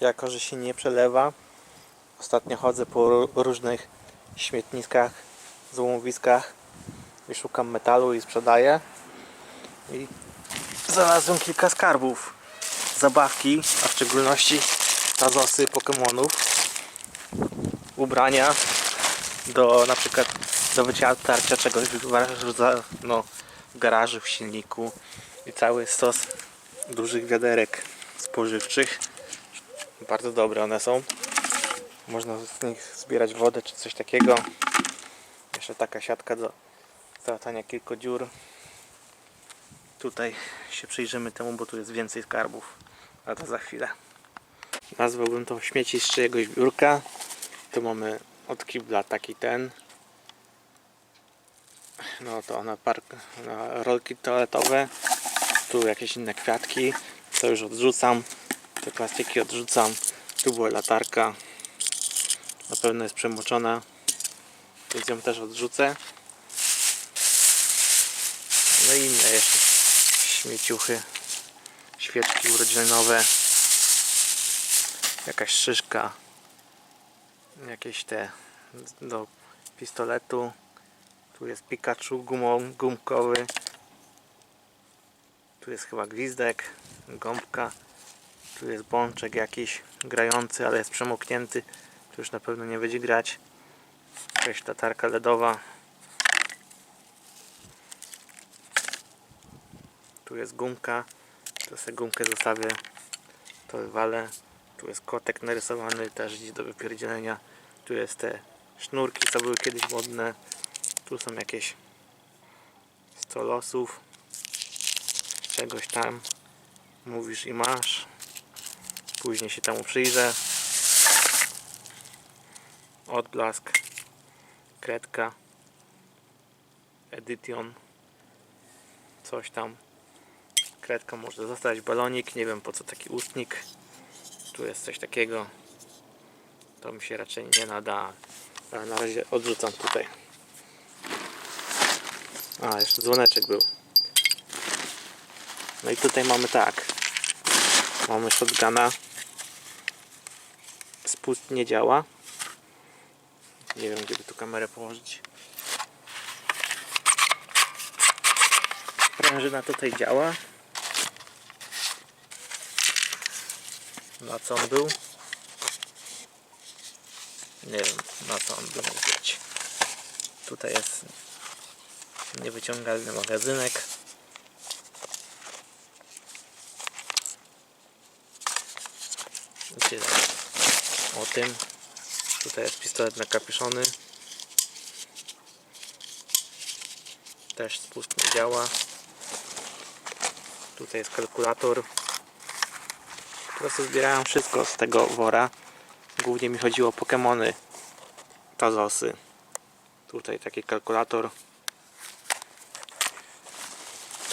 jako że się nie przelewa. Ostatnio chodzę po ró- różnych śmietniskach, złomowiskach i szukam metalu i sprzedaję. I znalazłem kilka skarbów. Zabawki, a w szczególności tazosy Pokemonów. Ubrania do na przykład do wyciarcia czegoś no, w garażu, w silniku i cały stos dużych wiaderek spożywczych. Bardzo dobre one są. Można z nich zbierać wodę czy coś takiego. Jeszcze taka siatka do załatania kilku dziur. Tutaj się przyjrzymy temu, bo tu jest więcej skarbów. A to za chwilę. Nazwałbym to śmieci z czyjegoś biurka. Tu mamy od kibla taki ten. No to na park, na rolki toaletowe. Tu jakieś inne kwiatki. To już odrzucam. Te plastiki odrzucam. Tu była latarka. Na pewno jest przemoczona. Więc ją też odrzucę. No i inne jeszcze śmieciuchy. Świeczki urodzinowe. Jakaś szyszka. Jakieś te do pistoletu. Tu jest Pikachu gumą, gumkowy. Tu jest chyba gwizdek, gąbka. Tu jest bączek jakiś grający, ale jest przemoknięty. Tu już na pewno nie będzie grać. Jakaś latarka LEDowa. Tu jest gumka. Tu sobie gumkę zostawię. To wywalę. Tu jest kotek narysowany, też gdzieś do wypierdzielenia. Tu jest te sznurki, co były kiedyś modne. Tu są jakieś 100 losów. Czegoś tam mówisz i masz. Później się temu przyjrzę. Odblask. Kredka. Edition. Coś tam. Kredka może zostać, balonik. Nie wiem po co taki ustnik. Tu jest coś takiego. To mi się raczej nie nada. Ale na razie odrzucam tutaj. A, jeszcze dzwoneczek był. No i tutaj mamy tak. Mamy shotguna. Spust nie działa. Nie wiem, gdzie by tu kamerę położyć. Prężyna tutaj działa. Na co on był? Nie wiem, na co on by mógł być. Tutaj jest niewyciągalny magazynek. Tyle tym. Tutaj jest pistolet nakapiszony. Też spust nie działa. Tutaj jest kalkulator. Po prostu zbierałem wszystko z tego wora. Głównie mi chodziło o Pokemony. Tazosy. Tutaj taki kalkulator.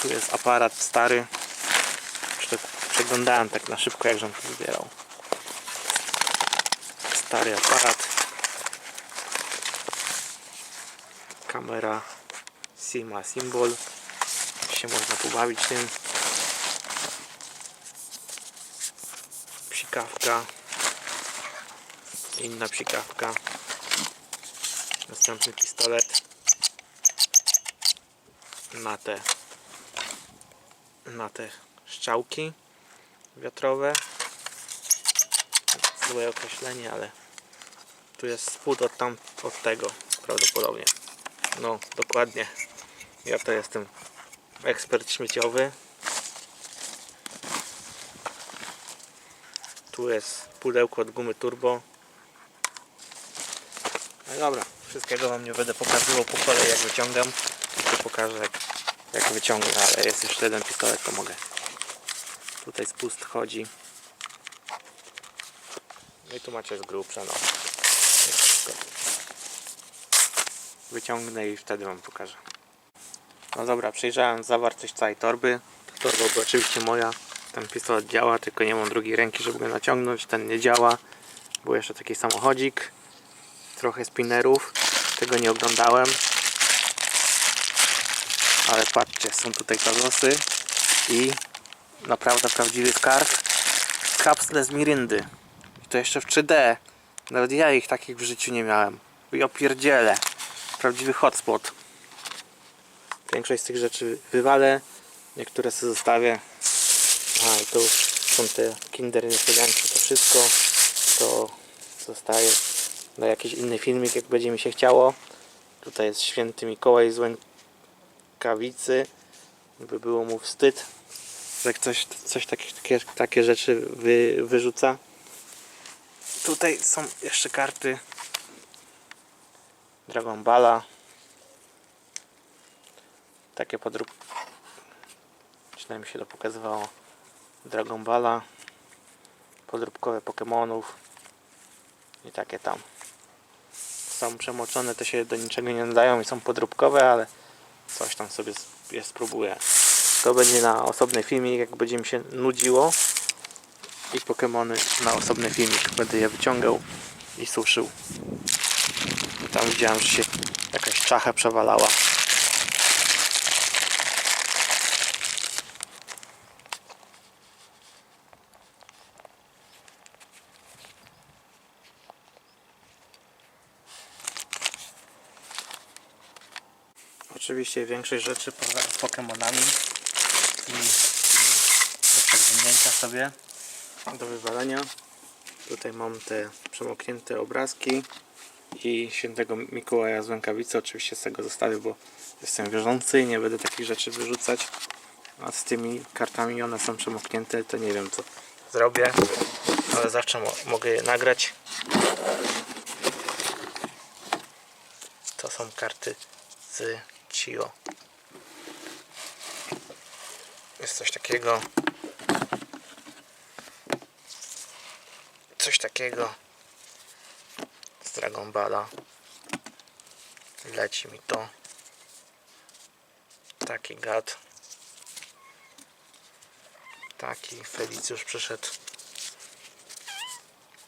Tu jest aparat stary. Prze- Przeglądałem tak na szybko, jak żem to zbierał. Stary aparat. Kamera Sima Symbol. Się można pobawić tym. Psikawka. Inna psikawka. Następny pistolet. Na te na te strzałki wiatrowe. Złe określenie, ale tu jest spód od, tam, od tego prawdopodobnie. No, dokładnie. Ja to jestem ekspert śmieciowy. Tu jest pudełko od gumy turbo. No dobra, wszystkiego wam nie będę pokazywał po kolei jak wyciągam. Tylko pokażę jak, jak wyciągnę, ale jest jeszcze jeden pistolet, to mogę. Tutaj spust chodzi. No i tu macie z grubsza, no. Jest wszystko. Wyciągnę i wtedy wam pokażę. No dobra, przejrzałem zawartość całej torby. Ta torba była oczywiście moja. Ten pistolet działa, tylko nie mam drugiej ręki, żeby go naciągnąć. Ten nie działa. Był jeszcze taki samochodzik. Trochę spinnerów. Tego nie oglądałem. Ale patrzcie, są tutaj tazosy i naprawdę prawdziwy skarb. Kapsle z Mirindy. to jeszcze w 3D. Nawet ja ich takich w życiu nie miałem. I opierdzielę. Prawdziwy hotspot. Większość z tych rzeczy wywalę, niektóre sobie zostawię. A i tu są te kinder niespodzianki, to wszystko. To zostaje na jakiś inny filmik, jak będzie mi się chciało. Tutaj jest święty Mikołaj z Łękawicy. By było mu wstyd, że ktoś coś takie, takie, takie rzeczy wy, wyrzuca. Tutaj są jeszcze karty Dragon Balla. Takie podrób. Przynajmniej się to pokazywało. Dragon Balla. Podróbkowe Pokémonów. I takie tam. Są przemoczone, te się do niczego nie nadają i są podróbkowe, ale coś tam sobie je spróbuję. To będzie na osobny filmik, jak będzie mi się nudziło. I Pokémony na osobny filmik. Będę je wyciągał i suszył. Tam widziałem, że się jakaś czacha przewalała. Oczywiście większość rzeczy poza Pokemonami i, i do sobie, do wywalenia. Tutaj mam te przemoknięte obrazki i świętego Mikołaja z rękawicy. Oczywiście z tego zostawię, bo jestem wierzący i nie będę takich rzeczy wyrzucać. A z tymi kartami one są przemoknięte, to nie wiem co zrobię, ale zawsze mo mogę je nagrać. To są karty z Chio. Jest coś takiego. Coś takiego Dragon Balla. Leci mi to. Taki gad. Taki Felicjusz przyszedł.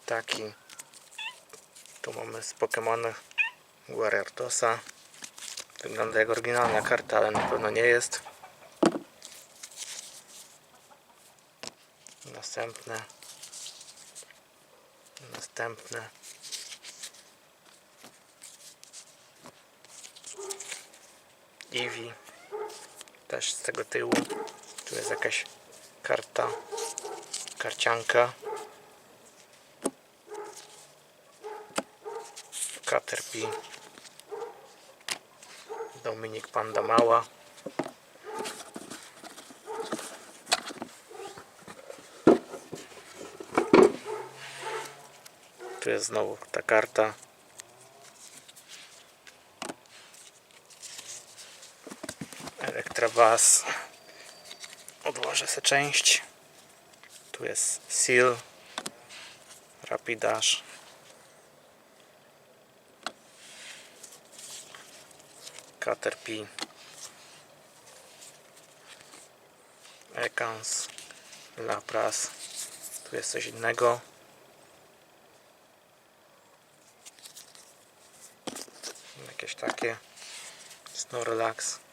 Taki. Tu mamy z Pokémony Guarartosa. Wygląda jak oryginalna karta, ale na pewno nie jest. Następne. Następne. Eevee. Też z tego tyłu. Tu jest jakaś karta. Karcianka. Caterpie. Dominik Panda Mała. Tu jest znowu ta karta. Elektrabas. Odłożę sobie część. Tu jest Seal. Rapidash. Caterpie. Ekans. Lapras. Tu jest coś innego. Jakieś takie. Snorlax.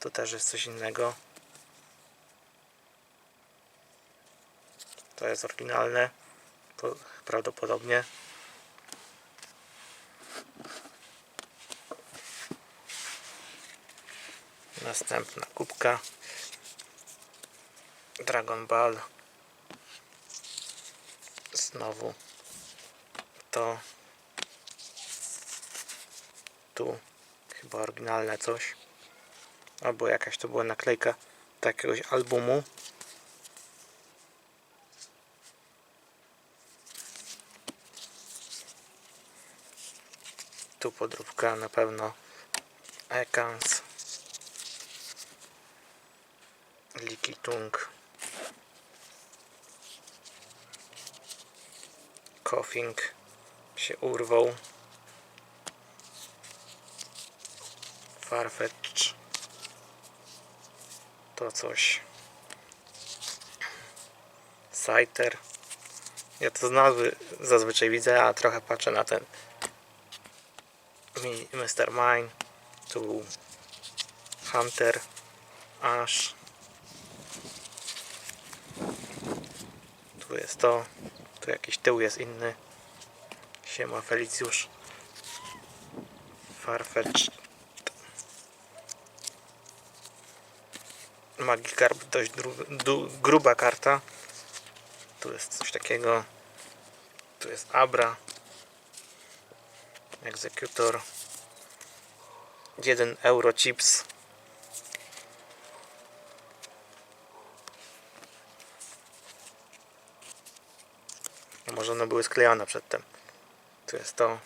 Tu też jest coś innego. To jest oryginalne. Po- Prawdopodobnie. Następna kubka. Dragon Ball. Znowu to. Tu chyba oryginalne coś. Albo jakaś to była naklejka do jakiegoś albumu. Tu podróbka na pewno Ekans. Likitung. Coughing się urwał. Farfetch. To coś. Scyther. Ja to z nazwy zazwyczaj widzę, a trochę patrzę na ten Mr. Mine. Tu Hunter. Ash. Tu jest to. Tu jakiś tył jest inny. Siema Felicjusz. Farfetch. Magikarp dość gruba karta. Tu jest coś takiego. Tu jest Abra. Executor. 1 euro chips. A może one były sklejone przedtem. Tu jest to.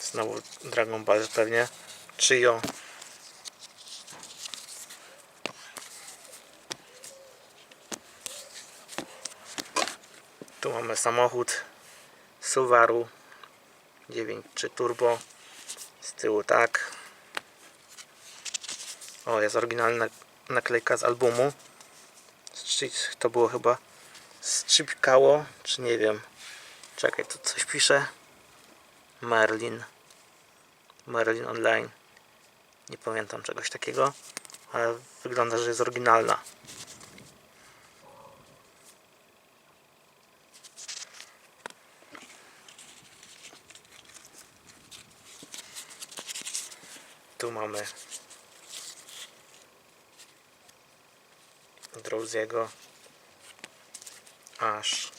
Znowu Dragon Ball pewnie. Chio. Mamy samochód Subaru 9.3 Turbo. Z tyłu tak. O, jest oryginalna naklejka z albumu. To było chyba skrzypkało, czy nie wiem. Czekaj, tu coś pisze. Merlin. Merlin Online. Nie pamiętam czegoś takiego, ale wygląda, że jest oryginalna. Tu mamy Drowsiego aż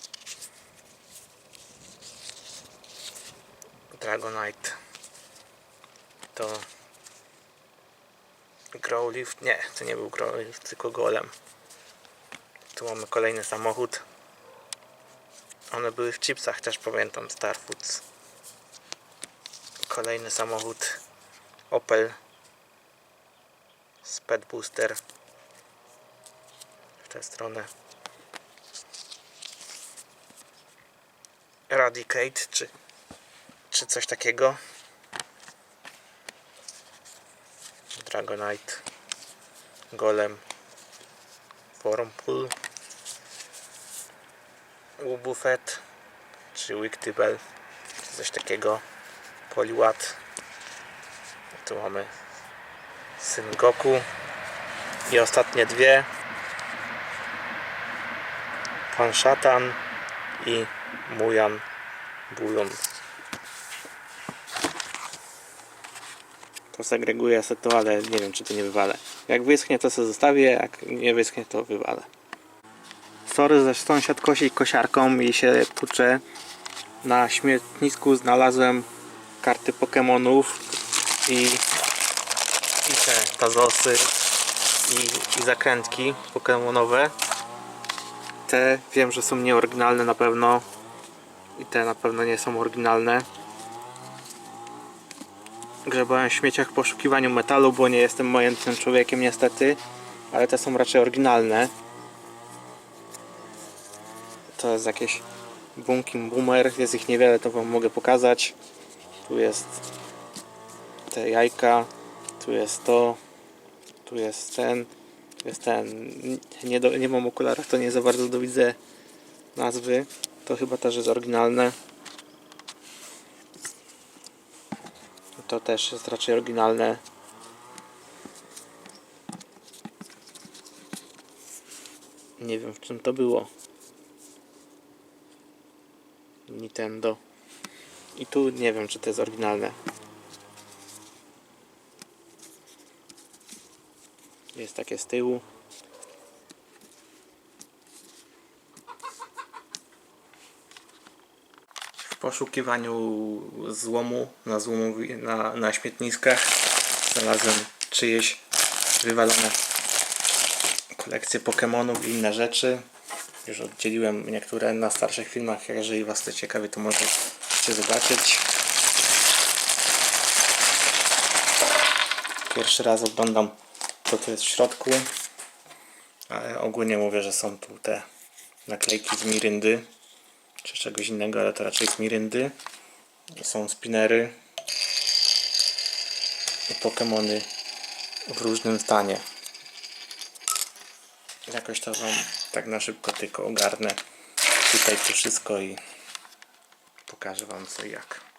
Dragonite. To Growlift, nie, to nie był Growlift, tylko Golem. Tu mamy kolejny samochód. One były w chipsach też pamiętam Starfoods kolejny samochód Opel Sped Booster w tę stronę. Eradicate czy, czy coś takiego? Dragonite Golem Wormpool Ubufet czy Wictybel czy coś takiego Poliwat tu mamy Syn Goku i ostatnie dwie. Pan Szatan i Mujan Bulon to segreguję sobie to, ale nie wiem czy to nie wywalę. Jak wyschnie to sobie zostawię, jak nie wyschnie to wywalę. Sorry, że sąsiad kosi kosiarką i się tucze na śmietnisku znalazłem karty Pokemonów i, i te tazosy i, i zakrętki Pokemonowe. Te wiem, że są nieoryginalne na pewno i te na pewno nie są oryginalne. Grzebałem w śmieciach w poszukiwaniu metalu, bo nie jestem majętnym człowiekiem niestety ale te są raczej oryginalne. To jest jakieś Bunkin Boomer, jest ich niewiele, to wam mogę pokazać. Tu jest te jajka tu jest to tu jest ten jest ten. Nie, do, nie mam okularów, to nie za bardzo do widzę nazwy. To chyba też jest oryginalne. To też jest raczej oryginalne. Nie wiem w czym to było. Nintendo. I tu nie wiem czy to jest oryginalne jest takie z tyłu. W poszukiwaniu złomu na, złomowi, na, na śmietniskach znalazłem czyjeś wywalone kolekcje Pokemonów i inne rzeczy. Już oddzieliłem niektóre na starszych filmach. Jeżeli was to ciekawi to możecie zobaczyć. Pierwszy raz oglądam co tu jest w środku. Ale ogólnie mówię, że są tu te naklejki z Miryndy czy czegoś innego, ale to raczej z Miryndy. Są spinery i Pokemony w różnym stanie. Jakoś to wam tak na szybko tylko ogarnę tutaj to wszystko i pokażę wam co i jak